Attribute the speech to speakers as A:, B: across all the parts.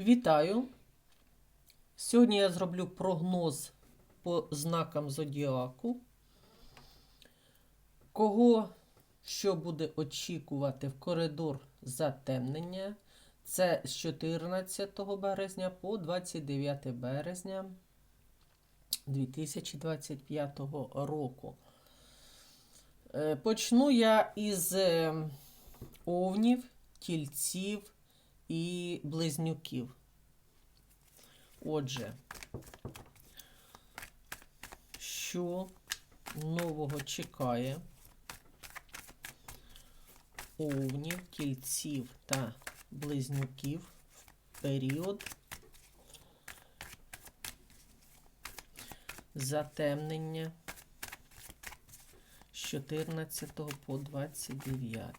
A: Вітаю! Сьогодні я зроблю прогноз по знакам зодіаку. Кого що буде очікувати в коридор затемнення? Це з 14 березня по 29 березня 2025 року. Е, Почну я із е, овнів, тільців і близнюків. Отже, що нового чекає овнів, тільців та близнюків в період затемнення з 14 по 29.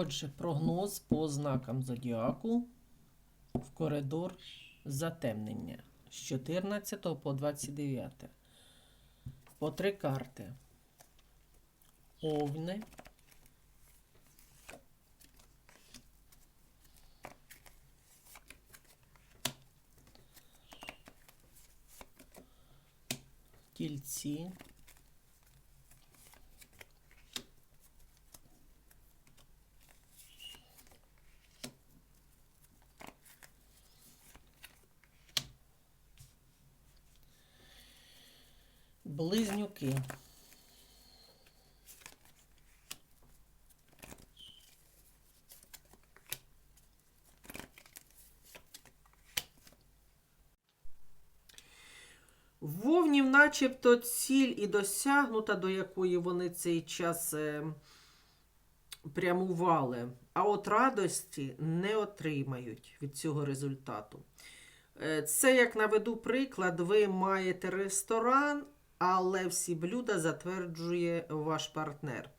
A: Отже, прогноз по знакам зодіаку в коридор затемнення з 14 по 29. По три карти. Овни. Тільці. Близнюки. Вовнів, начебто, ціль і досягнута, до якої вони цей час е, прямували, а от радості не отримають від цього результату. Е, Це, як наведу приклад, ви маєте ресторан, але всі блюда затверджує ваш партнер.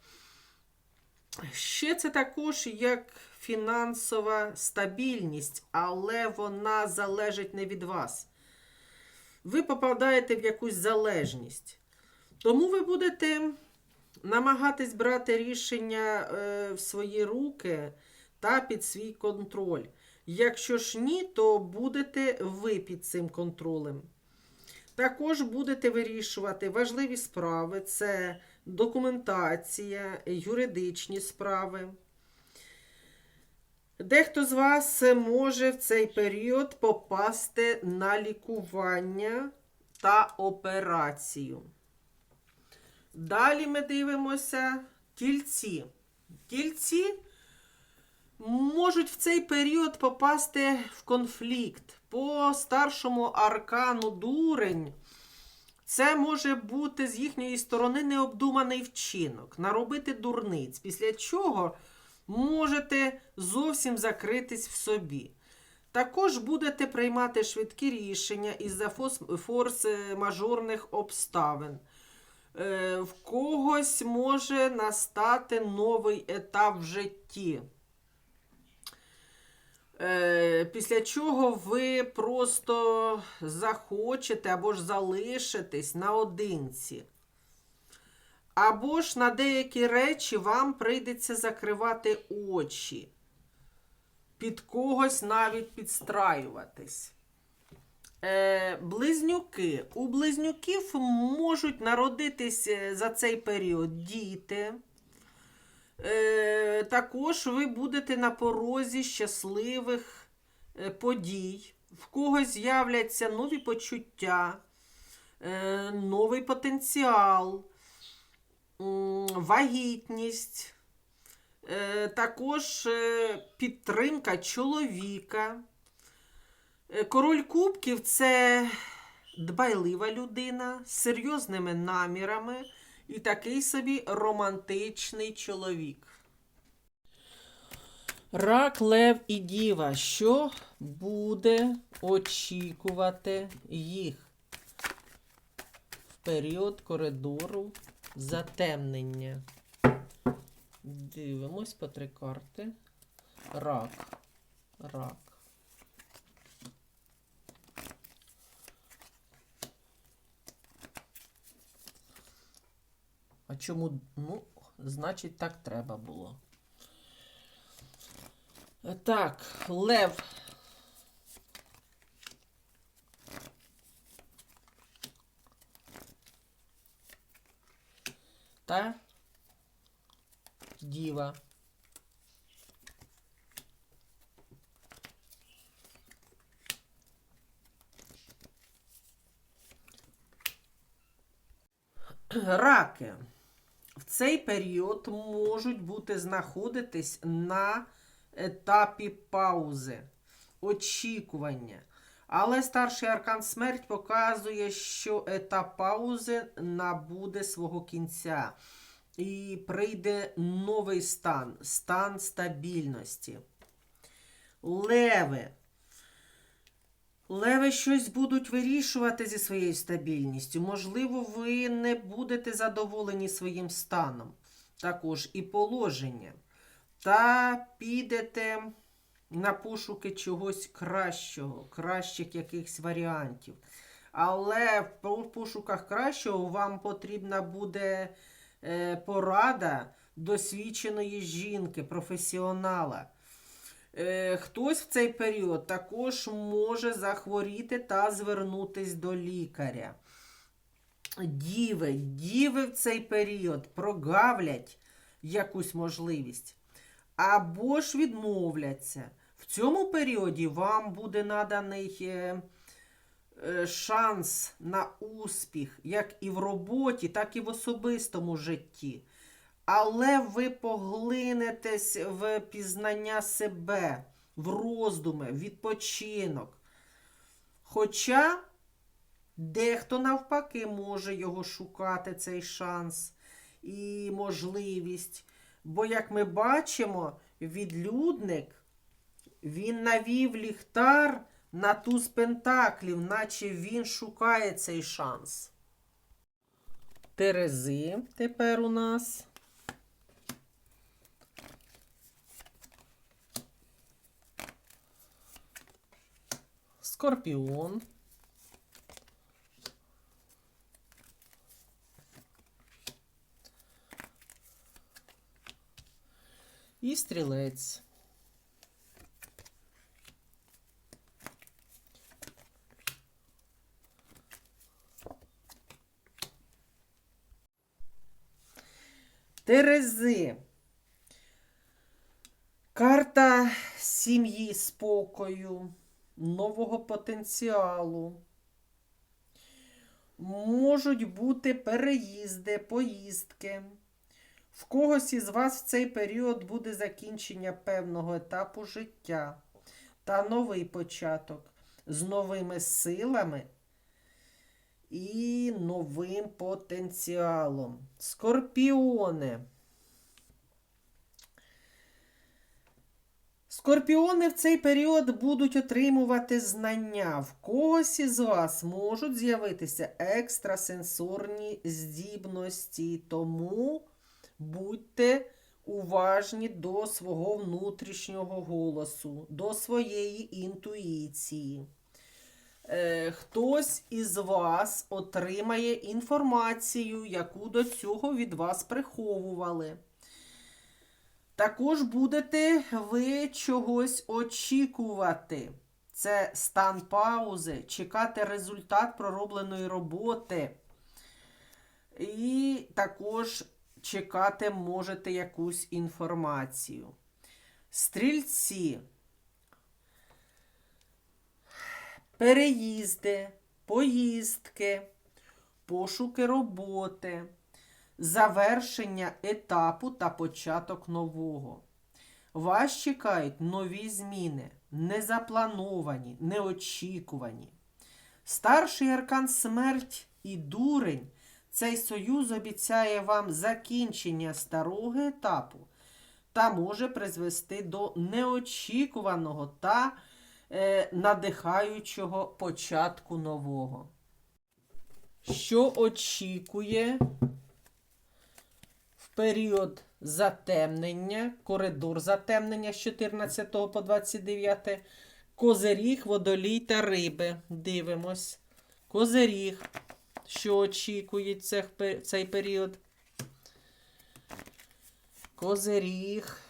A: Ще це також як фінансова стабільність, але вона залежить не від вас. Ви попадаєте в якусь залежність. Тому ви будете намагатись брати рішення е, в свої руки та під свій контроль. Якщо ж ні, то будете ви під цим контролем. Також будете вирішувати важливі справи: це документація, юридичні справи. Дехто з вас може в цей період попасти на лікування та операцію. Далі ми дивимося тільці. Тільці можуть в цей період попасти в конфлікт. По старшому аркану дурень. Це може бути з їхньої сторони необдуманий вчинок, наробити дурниць, після чого можете зовсім закритись в собі. Також будете приймати швидкі рішення із-за форс-мажорних обставин. Е, В когось може настати новий етап в житті. Е, Після чого ви просто захочете або ж залишитесь наодинці. Або ж на деякі речі вам прийдеться закривати очі, під когось навіть підстраюватись. Е, Близнюки. У близнюків можуть народитись е, за цей період діти. Е, також ви будете на порозі щасливих е, подій. В когось з'являться нові почуття, е, новий потенціал, вагітність, е, також е, підтримка чоловіка. Е, Король Кубків це дбайлива людина з серйозними намірами і такий собі романтичний чоловік. Рак, лев і діва. Що буде очікувати їх в період коридору затемнення? Дивимось по три карти. Рак. Рак. А чому? Ну, значить, так треба було. Так, лев. Та діва. Раки в цей період можуть бути знаходитись на етапі паузи, очікування. Але старший аркан смерть показує, що етап паузи набуде свого кінця. І прийде новий стан, стан стабільності. Леви. Леви щось будуть вирішувати зі своєю стабільністю. Можливо, ви не будете задоволені своїм станом, також і положенням. Та підете на пошуки чогось кращого, кращих якихось варіантів. Але в пошуках кращого вам потрібна буде е, порада досвідченої жінки, професіонала. Е, Хтось в цей період також може захворіти та звернутись до лікаря. Діви, діви в цей період прогавлять якусь можливість або ж відмовляться. Цьому періоді вам буде наданий е, е, шанс на успіх як і в роботі, так і в особистому житті. Але ви поглинетесь в пізнання себе, в роздуми, в відпочинок. Хоча дехто навпаки може його шукати, цей шанс і можливість. Бо, як ми бачимо, відлюдник він навів ліхтар на туз пентаклів, наче він шукає цей шанс. Терези тепер у нас. Скорпіон. І стрілець. Терези. Карта сім'ї спокою, нового потенціалу. Можуть бути переїзди, поїздки. В когось із вас в цей період буде закінчення певного етапу життя та новий початок з новими силами і новим потенціалом. Скорпіони. Скорпіони в цей період будуть отримувати знання. В когось із вас можуть з'явитися екстрасенсорні здібності, тому будьте уважні до свого внутрішнього голосу, до своєї інтуїції. Е, Хтось із вас отримає інформацію, яку до цього від вас приховували. Також будете ви чогось очікувати. Це стан паузи, чекати результат проробленої роботи. І також чекати можете якусь інформацію. Стрільці. Переїзди, поїздки, пошуки роботи, завершення етапу та початок нового. Вас чекають нові зміни, незаплановані, неочікувані. Старший аркан смерть і дурень. Цей союз обіцяє вам закінчення старого етапу та може призвести до неочікуваного та надихаючого початку нового. Що очікує в період затемнення, коридор затемнення з 14 по 29, козиріг, водолій та риби. Дивимось. Козиріг, що очікує в цей період. Козиріг.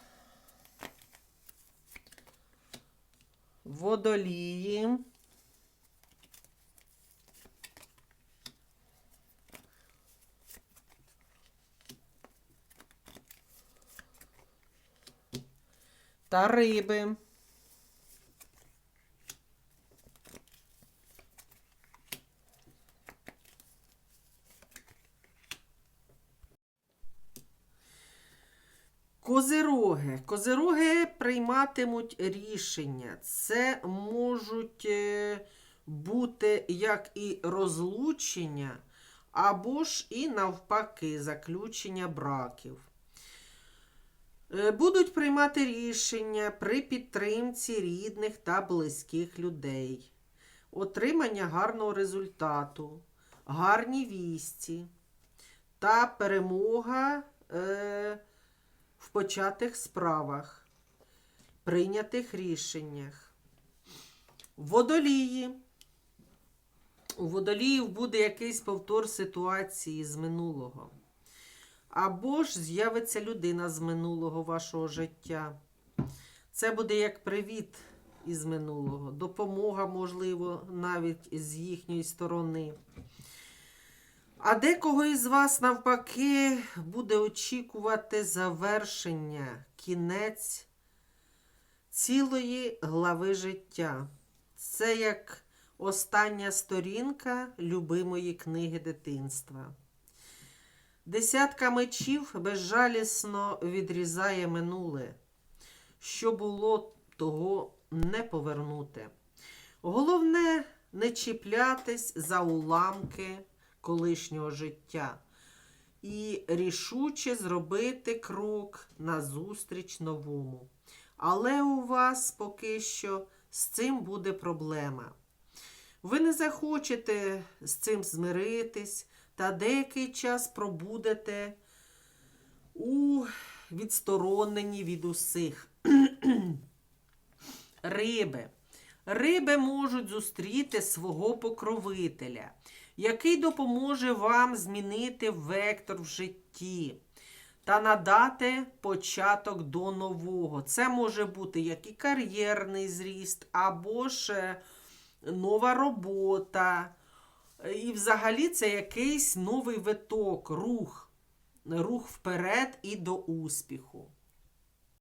A: Водолії. Та риби. Козироги. Козироги прийматимуть рішення. Це можуть е, бути як і розлучення, або ж і навпаки заключення браків. Е, Будуть приймати рішення при підтримці рідних та близьких людей, отримання гарного результату, гарні вісті та перемога е, в початих справах, прийнятих рішеннях. Водолії. У водоліїв буде якийсь повтор ситуації з минулого. Або ж з'явиться людина з минулого вашого життя. Це буде як привіт із минулого, допомога, можливо, навіть з їхньої сторони. А декого із вас, навпаки, буде очікувати завершення, кінець цілої глави життя. Це як остання сторінка любимої книги дитинства. Десятка мечів безжалісно відрізає минуле. Що було, того не повернути. Головне не чіплятись за уламки колишнього життя і рішуче зробити крок назустріч новому. Але у вас поки що з цим буде проблема. Ви не захочете з цим змиритись та деякий час пробудете у відстороненні від усіх. Риби. Риби можуть зустріти свого покровителя, який допоможе вам змінити вектор в житті та надати початок до нового. Це може бути як і кар'єрний зріст, або ж нова робота. І взагалі це якийсь новий виток, рух, рух вперед і до успіху.